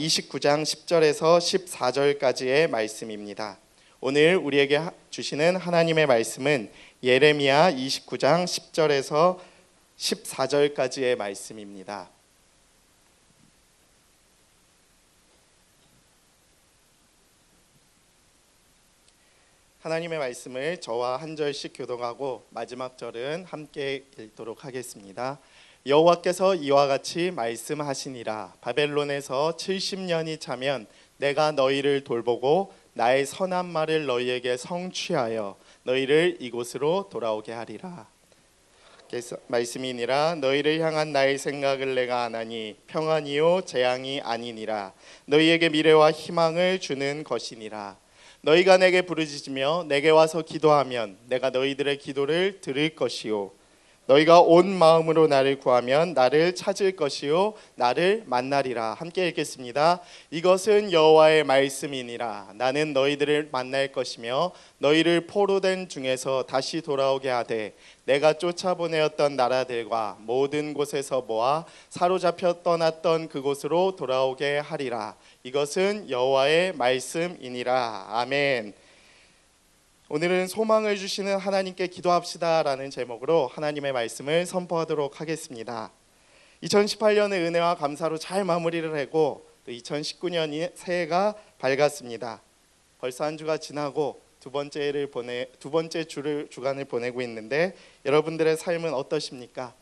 29장 10절에서 14절까지의 말씀입니다. 오늘 우리에게 하- 주시는 하나님의 말씀은 예레미야 29장 10절에서 14절까지의 말씀입니다. 하나님의 말씀을 저와 한 절씩 교독하고 마지막 절은 함께 읽도록 하겠습니다. 여호와께서 이와 같이 말씀하시니라. 바벨론에서 70년이 차면 내가 너희를 돌보고 나의 선한 말을 너희에게 성취하여 너희를 이곳으로 돌아오게 하리라. 말씀이니라. 너희를 향한 나의 생각을 내가 아나니 평안이요 재앙이 아니니라. 너희에게 미래와 희망을 주는 것이니라. 너희가 내게 부르짖으며 내게 와서 기도하면 내가 너희들의 기도를 들을 것이요 너희가 온 마음으로 나를 구하면 나를 찾을 것이요 나를 만나리라. 함께 읽겠습니다. 이것은 여호와의 말씀이니라. 나는 너희들을 만날 것이며 너희를 포로된 중에서 다시 돌아오게 하되 내가 쫓아보내었던 나라들과 모든 곳에서 모아 사로잡혀 떠났던 그곳으로 돌아오게 하리라. 이것은 여호와의 말씀이니라. 아멘 오늘은 소망을 주시는 하나님께 기도합시다라는 제목으로 하나님의 말씀을 선포하도록 하겠습니다. 2018년의 은혜와 감사로 잘 마무리를 하고 또 2019년이 새해가 밝았습니다. 벌써 한 주가 지나고 두 번째를 보내 두 번째 주를 주간을 보내고 있는데 여러분들의 삶은 어떠십니까?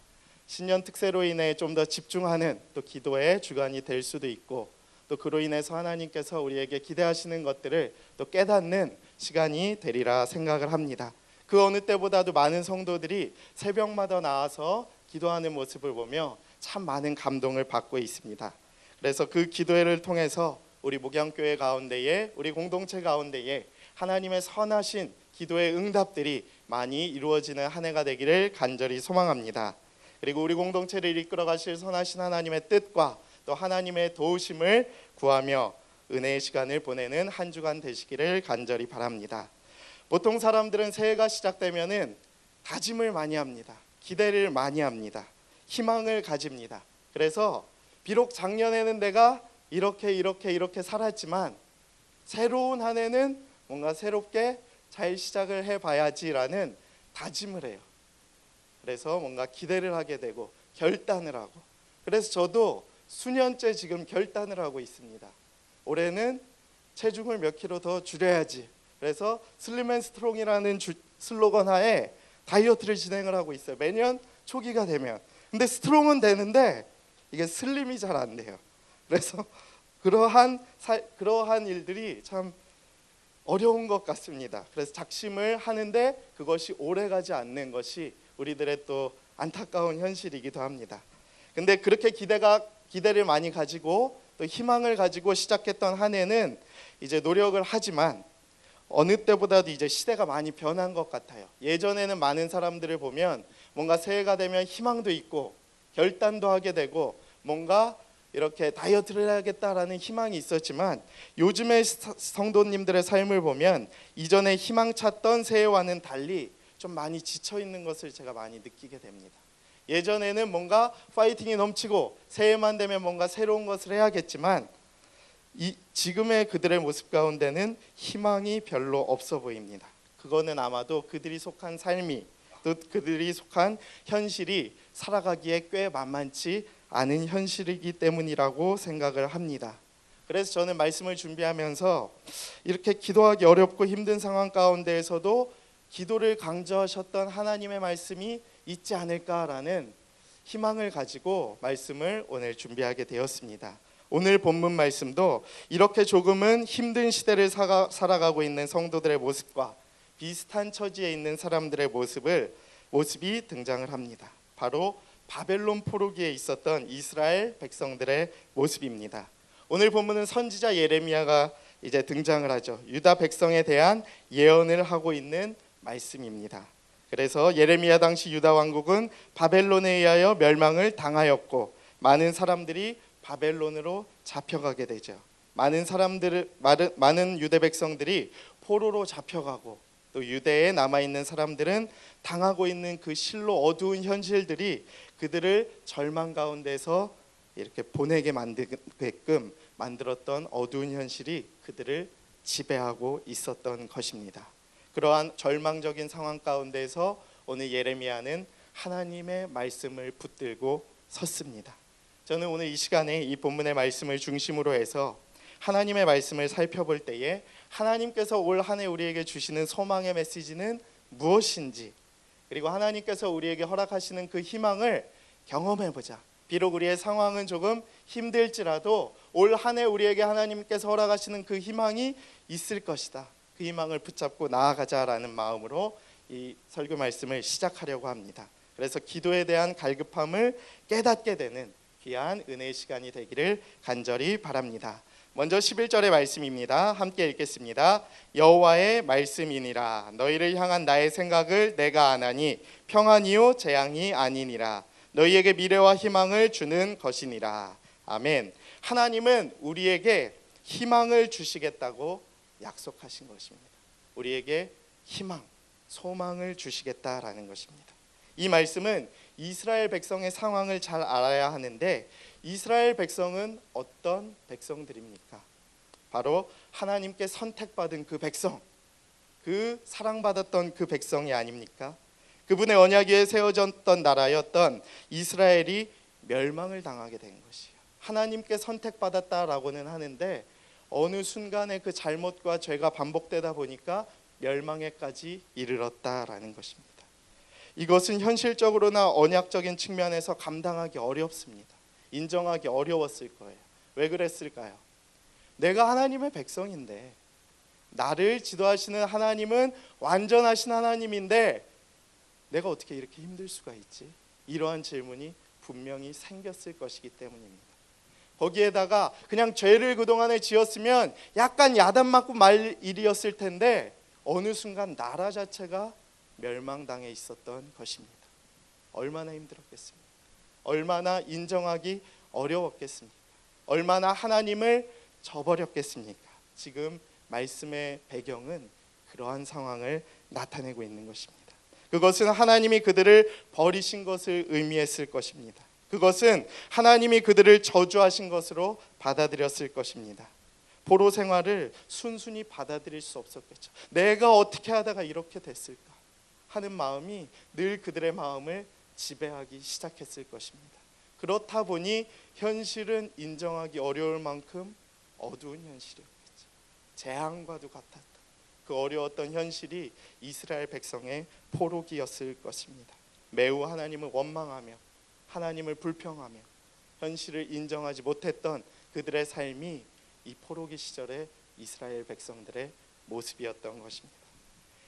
신년 특세로 인해 좀 더 집중하는 또 기도의 주간이 될 수도 있고 또 그로 인해서 하나님께서 우리에게 기대하시는 것들을 또 깨닫는 시간이 되리라 생각을 합니다. 그 어느 때보다도 많은 성도들이 새벽마다 나와서 기도하는 모습을 보며 참 많은 감동을 받고 있습니다. 그래서 그 기도회를 통해서 우리 목양교회 가운데에 우리 공동체 가운데에 하나님의 선하신 기도의 응답들이 많이 이루어지는 한 해가 되기를 간절히 소망합니다. 그리고 우리 공동체를 이끌어 가실 선하신 하나님의 뜻과 또 하나님의 도우심을 구하며 은혜의 시간을 보내는 한 주간 되시기를 간절히 바랍니다. 보통 사람들은 새해가 시작되면은 다짐을 많이 합니다. 기대를 많이 합니다. 희망을 가집니다. 그래서 비록 작년에는 내가 이렇게 이렇게 이렇게 살았지만 새로운 한 해는 뭔가 새롭게 잘 시작을 해 봐야지라는 다짐을 해요. 그래서 뭔가 기대를 하게 되고 결단을 하고 그래서 저도 수년째 지금 결단을 하고 있습니다. 올해는 체중을 몇 킬로 더 줄여야지. 그래서 슬림 앤 스트롱이라는 주, 슬로건 하에 다이어트를 진행을 하고 있어요. 매년 초기가 되면. 근데 스트롱은 되는데 이게 슬림이 잘 안 돼요. 그래서 그러한 사, 그러한 일들이 참 어려운 것 같습니다. 그래서 작심을 하는데 그것이 오래 가지 않는 것이 우리들의 또 안타까운 현실이기도 합니다. 근데 그렇게 기대가 기대를 많이 가지고 또 희망을 가지고 시작했던 한 해는 이제 노력을 하지만 어느 때보다도 이제 시대가 많이 변한 것 같아요. 예전에는 많은 사람들을 보면 뭔가 새해가 되면 희망도 있고 결단도 하게 되고 뭔가 이렇게 다이어트를 해야겠다라는 희망이 있었지만 요즘의 사- 성도님들의 삶을 보면 이전에 희망 찾던 새해와는 달리 좀 많이 지쳐 있는 것을 제가 많이 느끼게 됩니다. 예전에는 뭔가 파이팅이 넘치고 새해만 되면 뭔가 새로운 것을 해야겠지만 이 지금의 그들의 모습 가운데는 희망이 별로 없어 보입니다. 그거는 아마도 그들이 속한 삶이 또 그들이 속한 현실이 살아가기에 꽤 만만치 않은 현실이기 때문이라고 생각을 합니다. 그래서 저는 말씀을 준비하면서 이렇게 기도하기 어렵고 힘든 상황 가운데에서도 기도를 강조하셨던 하나님의 말씀이 있지 않을까라는 희망을 가지고 말씀을 오늘 준비하게 되었습니다. 오늘 본문 말씀도 이렇게 조금은 힘든 시대를 사가, 살아가고 있는 성도들의 모습과 비슷한 처지에 있는 사람들의 모습을 모습이 등장을 합니다. 바로 바벨론 포로기에 있었던 이스라엘 백성들의 모습입니다. 오늘 본문은 선지자 예레미야가 이제 등장을 하죠. 유다 백성에 대한 예언을 하고 있는 말씀입니다. 그래서 예레미야 당시 유다 왕국은 바벨론에 의하여 멸망을 당하였고 많은 사람들이 바벨론으로 잡혀가게 되죠. 많은 사람들 많은, 유대 백성들이 포로로 잡혀가고 또 유대에 남아 있는 사람들은 당하고 있는 그 실로 어두운 현실들이 그들을 절망 가운데서 이렇게 보내게 만들게끔 만들었던 어두운 현실이 그들을 지배하고 있었던 것입니다. 그러한 절망적인 상황 가운데서 오늘 예레미야는 하나님의 말씀을 붙들고 섰습니다. 저는 오늘 이 시간에 이 본문의 말씀을 중심으로 해서 하나님의 말씀을 살펴볼 때에 하나님께서 올 한 해 우리에게 주시는 소망의 메시지는 무엇인지 그리고 하나님께서 우리에게 허락하시는 그 희망을 경험해 보자. 비록 우리의 상황은 조금 힘들지라도 올 한 해 우리에게 하나님께서 허락하시는 그 희망이 있을 것이다. 그 희망을 붙잡고 나아가자라는 마음으로 이 설교 말씀을 시작하려고 합니다. 그래서 기도에 대한 갈급함을 깨닫게 되는 귀한 은혜의 시간이 되기를 간절히 바랍니다. 먼저 11절의 말씀입니다. 함께 읽겠습니다. 여호와의 말씀이니라 너희를 향한 나의 생각을 내가 아나니 평안이요 재앙이 아니니라 너희에게 미래와 희망을 주는 것이니라. 아멘. 하나님은 우리에게 희망을 주시겠다고 약속하신 것입니다. 우리에게 희망, 소망을 주시겠다라는 것입니다. 이 말씀은 이스라엘 백성의 상황을 잘 알아야 하는데 이스라엘 백성은 어떤 백성들입니까? 바로 하나님께 선택받은 그 백성, 그 사랑받았던 그 백성이 아닙니까? 그분의 언약 위에 세워졌던 나라였던 이스라엘이 멸망을 당하게 된 것이에요. 하나님께 선택받았다라고는 하는데 어느 순간에 그 잘못과 죄가 반복되다 보니까 멸망에까지 이르렀다라는 것입니다. 이것은 현실적으로나 언약적인 측면에서 감당하기 어렵습니다. 인정하기 어려웠을 거예요. 왜 그랬을까요? 내가 하나님의 백성인데 나를 지도하시는 하나님은 완전하신 하나님인데 내가 어떻게 이렇게 힘들 수가 있지? 이러한 질문이 분명히 생겼을 것이기 때문입니다. 거기에다가 그냥 죄를 그동안에 지었으면 약간 야단 맞고 말 일이었을 텐데 어느 순간 나라 자체가 멸망당해 있었던 것입니다. 얼마나 힘들었겠습니까? 얼마나 인정하기 어려웠겠습니까? 얼마나 하나님을 저버렸겠습니까? 지금 말씀의 배경은 그러한 상황을 나타내고 있는 것입니다. 그것은 하나님이 그들을 버리신 것을 의미했을 것입니다. 그것은 하나님이 그들을 저주하신 것으로 받아들였을 것입니다. 포로 생활을 순순히 받아들일 수 없었겠죠. 내가 어떻게 하다가 이렇게 됐을까 하는 마음이 늘 그들의 마음을 지배하기 시작했을 것입니다. 그렇다 보니 현실은 인정하기 어려울 만큼 어두운 현실이었겠죠. 재앙과도 같았다. 그 어려웠던 현실이 이스라엘 백성의 포로기였을 것입니다. 매우 하나님을 원망하며 하나님을 불평하며 현실을 인정하지 못했던 그들의 삶이 이 포로기 시절의 이스라엘 백성들의 모습이었던 것입니다.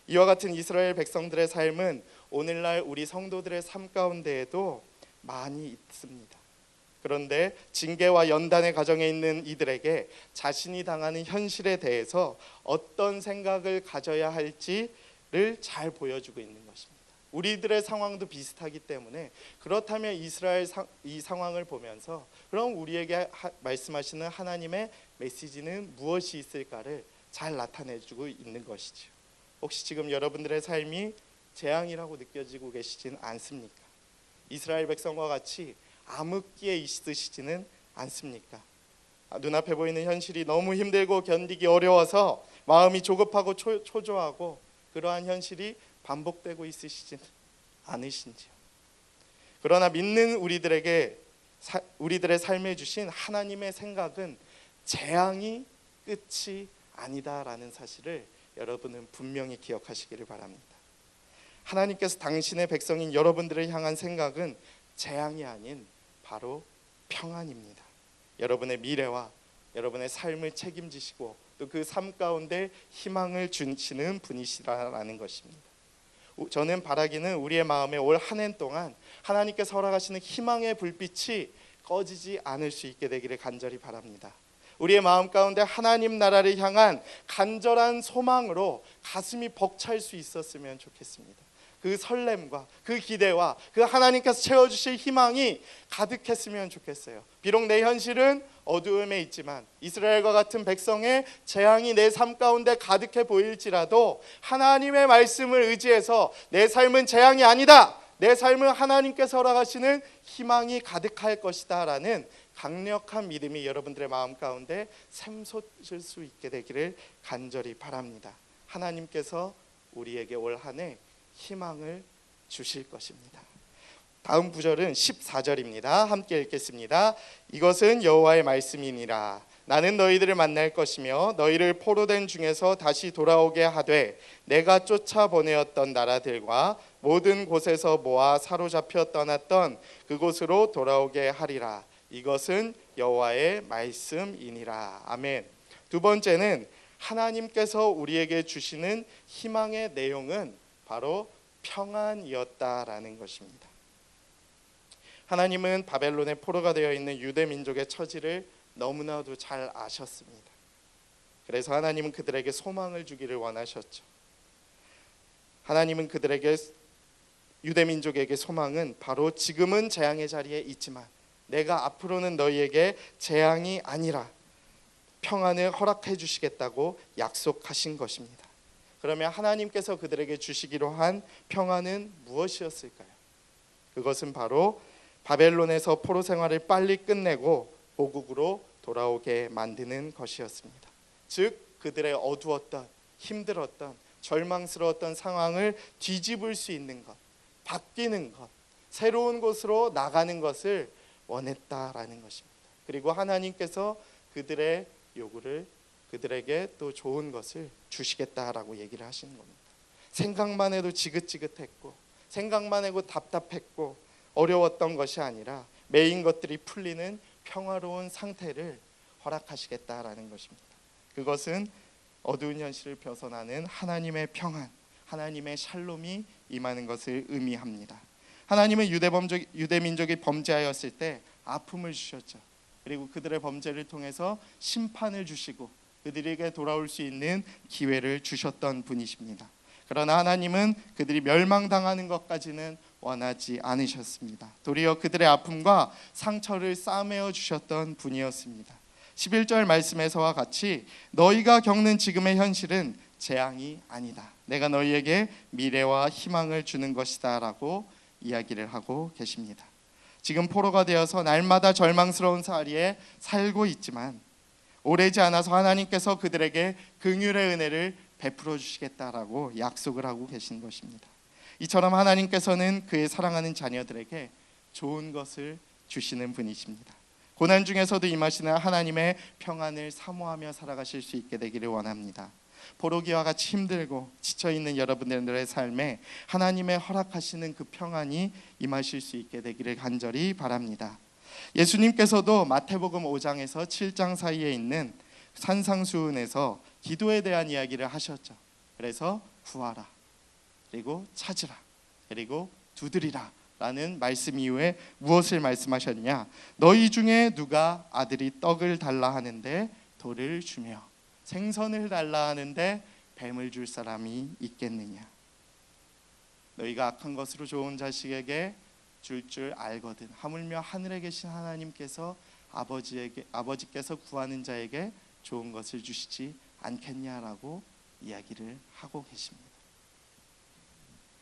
이와 같은 이스라엘 백성들의 삶은 오늘날 우리 성도들의 삶 가운데에도 많이 있습니다. 그런데 징계와 연단의 가정에 있는 이들에게 자신이 당하는 현실에 대해서 어떤 생각을 가져야 할지를 잘 보여주고 있는 것입니다. 우리들의 상황도 비슷하기 때문에 그렇다면 이스라엘 상, 이 상황을 보면서 그럼 우리에게 하, 말씀하시는 하나님의 메시지는 무엇이 있을까를 잘 나타내주고 있는 것이죠. 혹시 지금 여러분들의 삶이 재앙이라고 느껴지고 계시진 않습니까? 이스라엘 백성과 같이 암흑기에 있으시지는 않습니까? 아, 눈앞에 보이는 현실이 너무 힘들고 견디기 어려워서 마음이 조급하고 초, 초조하고 그러한 현실이 반복되고 있으시진 않으신지요. 그러나 믿는 우리들에게 사, 우리들의 삶에 주신 하나님의 생각은 재앙이 끝이 아니다라는 사실을 여러분은 분명히 기억하시기를 바랍니다. 하나님께서 당신의 백성인 여러분들을 향한 생각은 재앙이 아닌 바로 평안입니다. 여러분의 미래와 여러분의 삶을 책임지시고 또 그 삶 가운데 희망을 주시는 분이시라는 것입니다. 저는 바라기는 우리의 마음에 올 한 해 동안 하나님께서 허락하시는 희망의 불빛이 꺼지지 않을 수 있게 되기를 간절히 바랍니다. 우리의 마음 가운데 하나님 나라를 향한 간절한 소망으로 가슴이 벅찰 수 있었으면 좋겠습니다. 그 설렘과 그 기대와 그 하나님께서 채워주실 희망이 가득했으면 좋겠어요. 비록 내 현실은 어두움에 있지만 이스라엘과 같은 백성의 재앙이 내 삶 가운데 가득해 보일지라도 하나님의 말씀을 의지해서 내 삶은 재앙이 아니다. 내 삶은 하나님께서 허락하시는 희망이 가득할 것이다라는 강력한 믿음이 여러분들의 마음 가운데 샘솟을 수 있게 되기를 간절히 바랍니다. 하나님께서 우리에게 올 한해 희망을 주실 것입니다. 다음 구절은 14절입니다. 함께 읽겠습니다. 이것은 여호와의 말씀이니라. 나는 너희들을 만날 것이며 너희를 포로된 중에서 다시 돌아오게 하되 내가 쫓아 보내었던 나라들과 모든 곳에서 모아 사로잡혀 떠났던 그곳으로 돌아오게 하리라. 이것은 여호와의 말씀이니라. 아멘. 두 번째는 하나님께서 우리에게 주시는 희망의 내용은 바로 평안이었다라는 것입니다. 하나님은 바벨론의 포로가 되어 있는 유대 민족의 처지를 너무나도 잘 아셨습니다. 그래서 하나님은 그들에게 소망을 주기를 원하셨죠. 하나님은 그들에게 유대 민족에게 소망은 바로 지금은 재앙의 자리에 있지만 내가 앞으로는 너희에게 재앙이 아니라 평안을 허락해 주시겠다고 약속하신 것입니다. 그러면 하나님께서 그들에게 주시기로 한 평안은 무엇이었을까요? 그것은 바로 바벨론에서 포로 생활을 빨리 끝내고 고국으로 돌아오게 만드는 것이었습니다. 즉 그들의 어두웠던 힘들었던 절망스러웠던 상황을 뒤집을 수 있는 것, 바뀌는 것, 새로운 곳으로 나가는 것을 원했다라는 것입니다. 그리고 하나님께서 그들의 요구를 그들에게 또 좋은 것을 주시겠다라고 얘기를 하시는 겁니다. 생각만 해도 지긋지긋했고 생각만 해도 답답했고 어려웠던 것이 아니라 메인 것들이 풀리는 평화로운 상태를 허락하시겠다라는 것입니다. 그것은 어두운 현실을 벗어나는 하나님의 평안, 하나님의 샬롬이 임하는 것을 의미합니다. 하나님은 유대 민족이 범죄하였을 때 아픔을 주셨죠. 그리고 그들의 범죄를 통해서 심판을 주시고 그들에게 돌아올 수 있는 기회를 주셨던 분이십니다. 그러나 하나님은 그들이 멸망당하는 것까지는 원하지 않으셨습니다. 도리어 그들의 아픔과 상처를 싸매어 주셨던 분이었습니다. 11절 말씀에서와 같이 너희가 겪는 지금의 현실은 재앙이 아니다. 내가 너희에게 미래와 희망을 주는 것이다라고 이야기를 하고 계십니다. 지금 포로가 되어서 날마다 절망스러운 사리에 살고 있지만 오래지 않아서 하나님께서 그들에게 긍휼의 은혜를 베풀어 주시겠다라고 약속을 하고 계신 것입니다. 이처럼 하나님께서는 그의 사랑하는 자녀들에게 좋은 것을 주시는 분이십니다. 고난 중에서도 임하시는 하나님의 평안을 사모하며 살아가실 수 있게 되기를 원합니다. 보로기와 같이 힘들고 지쳐 있는 여러분들의 삶에 하나님의 허락하시는 그 평안이 임하실 수 있게 되기를 간절히 바랍니다. 예수님께서도 마태복음 5장에서 7장 사이에 있는 산상수훈에서 기도에 대한 이야기를 하셨죠. 그래서 구하라. 그리고 찾으라. 그리고 두드리라. 라는 말씀 이후에 무엇을 말씀하셨냐? 너희 중에 누가 아들이 떡을 달라 하는데 돌을 주며 생선을 달라 하는데 뱀을 줄 사람이 있겠느냐? 너희가 악한 것으로 좋은 자식에게 줄 줄 알거든. 하물며 하늘에 계신 하나님께서 아버지에게 아버지께서 구하는 자에게 좋은 것을 주시지 않겠냐라고 이야기를 하고 계십니다.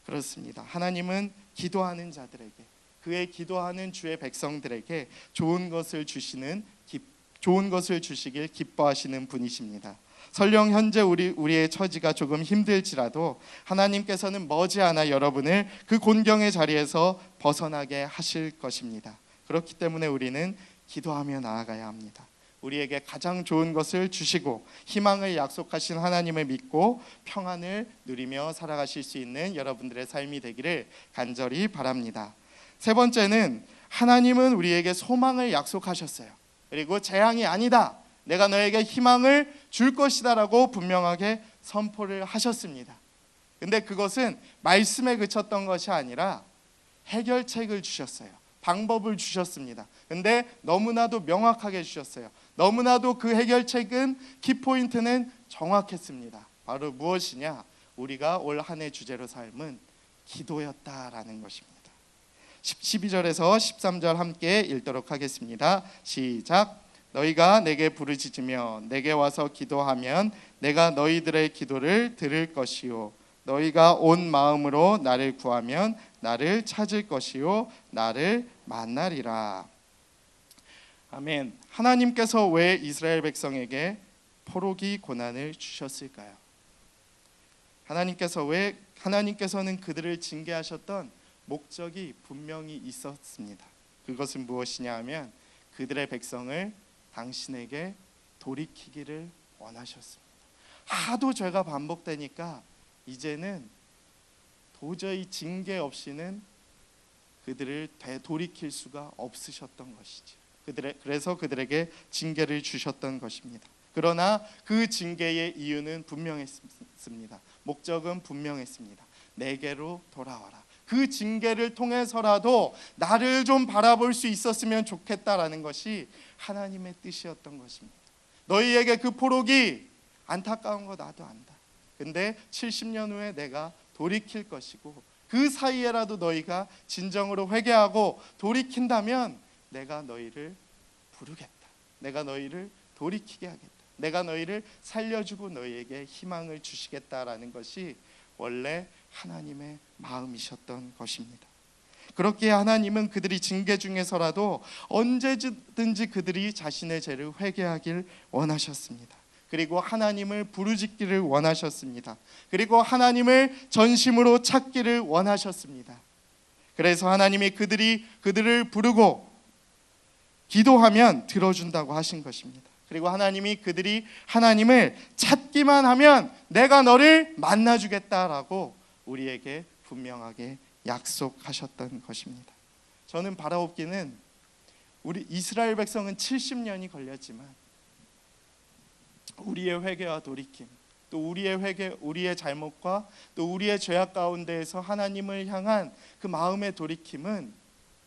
그렇습니다. 하나님은 기도하는 자들에게 그의 기도하는 주의 백성들에게 좋은 것을 주시는 기, 좋은 것을 주시길 기뻐하시는 분이십니다. 설령 현재 우리 우리의 처지가 조금 힘들지라도 하나님께서는 머지않아 여러분을 그 곤경의 자리에서 벗어나게 하실 것입니다. 그렇기 때문에 우리는 기도하며 나아가야 합니다. 우리에게 가장 좋은 것을 주시고 희망을 약속하신 하나님을 믿고 평안을 누리며 살아가실 수 있는 여러분들의 삶이 되기를 간절히 바랍니다. 세 번째는 하나님은 우리에게 소망을 약속하셨어요. 그리고 재앙이 아니다. 내가 너에게 희망을 줄 것이다라고 분명하게 선포를 하셨습니다. 근데 그것은 말씀에 그쳤던 것이 아니라 해결책을 주셨어요. 방법을 주셨습니다. 근데 너무나도 명확하게 주셨어요. 너무나도 그 해결책은 키포인트는 정확했습니다. 바로 무엇이냐? 우리가 올 한 해 주제로 삶은 기도였다라는 것입니다. 12절에서 13절 함께 읽도록 하겠습니다. 시작. 너희가 내게 부르짖으며 내게 와서 기도하면 내가 너희들의 기도를 들을 것이요 너희가 온 마음으로 나를 구하면 나를 찾을 것이요 나를 만나리라. 아멘. 하나님께서 왜 이스라엘 백성에게 포로기 고난을 주셨을까요? 하나님께서 왜 하나님께서는 그들을 징계하셨던 목적이 분명히 있었습니다. 그것은 무엇이냐 하면 그들의 백성을 당신에게 돌이키기를 원하셨습니다. 하도 죄가 반복되니까 이제는 도저히 징계 없이는 그들을 되돌이킬 수가 없으셨던 것이죠. 그들의 그래서 그들에게 징계를 주셨던 것입니다. 그러나 그 징계의 이유는 분명했습니다. 목적은 분명했습니다. 내게로 돌아와라. 그 징계를 통해서라도 나를 좀 바라볼 수 있었으면 좋겠다라는 것이 하나님의 뜻이었던 것입니다. 너희에게 그 포록이 안타까운 거 나도 안다. 근데 70년 후에 내가 돌이킬 것이고 그 사이에라도 너희가 진정으로 회개하고 돌이킨다면 내가 너희를 부르겠다. 내가 너희를 돌이키게 하겠다. 내가 너희를 살려주고 너희에게 희망을 주시겠다라는 것이 원래 하나님의 마음이셨던 것입니다. 그렇게 하나님은 그들이 징계 중에서라도 언제든지 그들이 자신의 죄를 회개하길 원하셨습니다. 그리고 하나님을 부르짖기를 원하셨습니다. 그리고 하나님을 전심으로 찾기를 원하셨습니다. 그래서 하나님이 그들이 그들을 부르고 기도하면 들어준다고 하신 것입니다. 그리고 하나님이 그들이 하나님을 찾기만 하면 내가 너를 만나 주겠다라고 우리에게 분명하게 약속하셨던 것입니다. 저는 바라옵기는 우리 이스라엘 백성은 70년이 걸렸지만 우리의 회개와 돌이킴 또 우리의 회개 우리의 잘못과 또 우리의 죄악 가운데에서 하나님을 향한 그 마음의 돌이킴은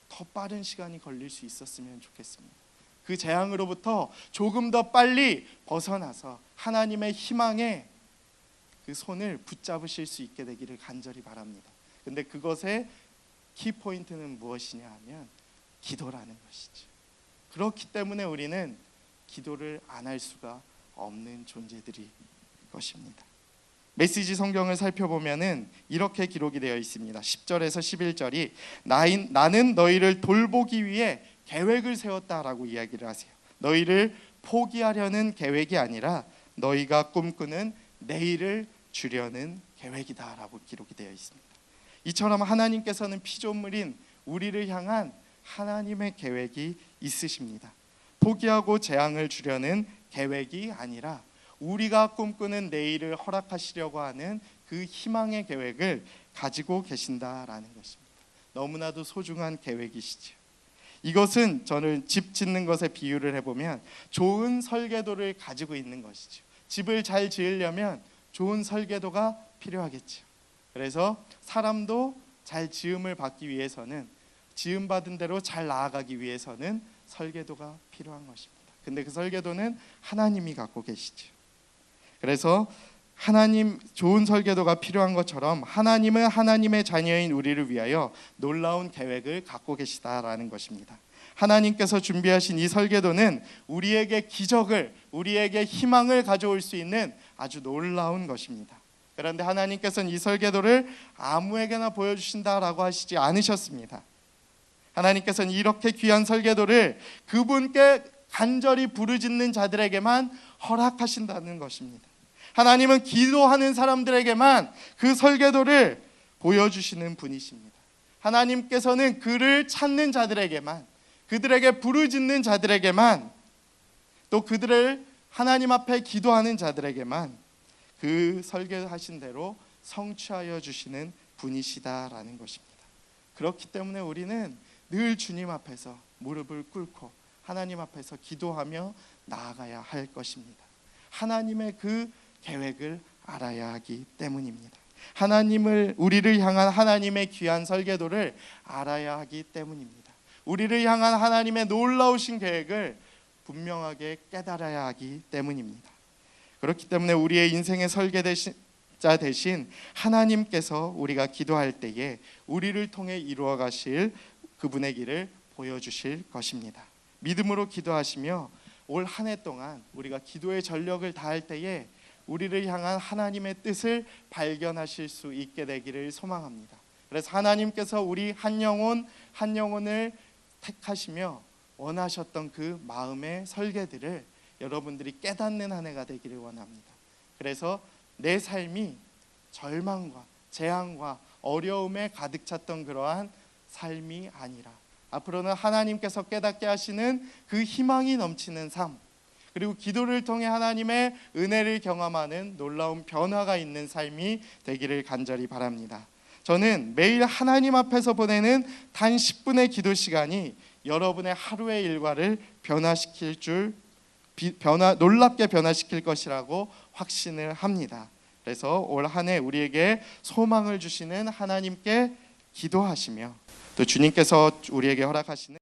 더 빠른 시간이 걸릴 수 있었으면 좋겠습니다. 그 재앙으로부터 조금 더 빨리 벗어나서 하나님의 희망에 그 손을 붙잡으실 수 있게 되기를 간절히 바랍니다. 근데 그것의 키 포인트는 무엇이냐 하면 기도라는 것이죠. 그렇기 때문에 우리는 기도를 안 할 수가 없는 존재들이 것입니다. 메시지 성경을 살펴보면은 이렇게 기록이 되어 있습니다. 10절에서 11절이 나인, 나는 너희를 돌보기 위해 계획을 세웠다라고 이야기를 하세요. 너희를 포기하려는 계획이 아니라 너희가 꿈꾸는 내일을 주려는 계획이다라고 기록이 되어 있습니다. 이처럼 하나님께서는 피조물인 우리를 향한 하나님의 계획이 있으십니다. 포기하고 재앙을 주려는 계획이 아니라 우리가 꿈꾸는 내일을 허락하시려고 하는 그 희망의 계획을 가지고 계신다라는 것입니다. 너무나도 소중한 계획이시죠. 이것은 저는 집 짓는 것에 비유를 해보면 좋은 설계도를 가지고 있는 것이죠. 집을 잘 지으려면 좋은 설계도가 필요하겠죠. 그래서 사람도 잘 지음을 받기 위해서는 지음 받은 대로 잘 나아가기 위해서는 설계도가 필요한 것입니다. 근데 그 설계도는 하나님이 갖고 계시죠. 그래서 하나님 좋은 설계도가 필요한 것처럼 하나님은 하나님의 자녀인 우리를 위하여 놀라운 계획을 갖고 계시다라는 것입니다. 하나님께서 준비하신 이 설계도는 우리에게 기적을, 우리에게 희망을 가져올 수 있는 아주 놀라운 것입니다. 그런데 하나님께서는 이 설계도를 아무에게나 보여주신다라고 하시지 않으셨습니다. 하나님께서는 이렇게 귀한 설계도를 그분께 간절히 부르짖는 자들에게만 허락하신다는 것입니다. 하나님은 기도하는 사람들에게만 그 설계도를 보여주시는 분이십니다. 하나님께서는 그를 찾는 자들에게만 그들에게 부르짖는 자들에게만 또 그들을 하나님 앞에 기도하는 자들에게만 그 설계하신 대로 성취하여 주시는 분이시다라는 것입니다. 그렇기 때문에 우리는 늘 주님 앞에서 무릎을 꿇고 하나님 앞에서 기도하며 나아가야 할 것입니다. 하나님의 그 계획을 알아야 하기 때문입니다. 하나님을 우리를 향한 하나님의 귀한 설계도를 알아야 하기 때문입니다. 우리를 향한 하나님의 놀라우신 계획을 분명하게 깨달아야 하기 때문입니다. 그렇기 때문에 우리의 인생의 설계자 대신 하나님께서 우리가 기도할 때에 우리를 통해 이루어 가실 그분의 길을 보여주실 것입니다. 믿음으로 기도하시며 올 한 해 동안 우리가 기도의 전력을 다할 때에 우리를 향한 하나님의 뜻을 발견하실 수 있게 되기를 소망합니다. 그래서 하나님께서 우리 한 영혼 한 영혼을 택하시며 원하셨던 그 마음의 설계들을 여러분들이 깨닫는 한 해가 되기를 원합니다. 그래서 내 삶이 절망과 재앙과 어려움에 가득 찼던 그러한 삶이 아니라 앞으로는 하나님께서 깨닫게 하시는 그 희망이 넘치는 삶 그리고 기도를 통해 하나님의 은혜를 경험하는 놀라운 변화가 있는 삶이 되기를 간절히 바랍니다. 저는 매일 하나님 앞에서 보내는 단 10분의 기도 시간이 여러분의 하루의 일과를 변화시킬 줄 비- 변화 놀랍게 변화시킬 것이라고 확신을 합니다. 그래서 올 한 해 우리에게 소망을 주시는 하나님께 기도하시며 또 주님께서 우리에게 허락하시는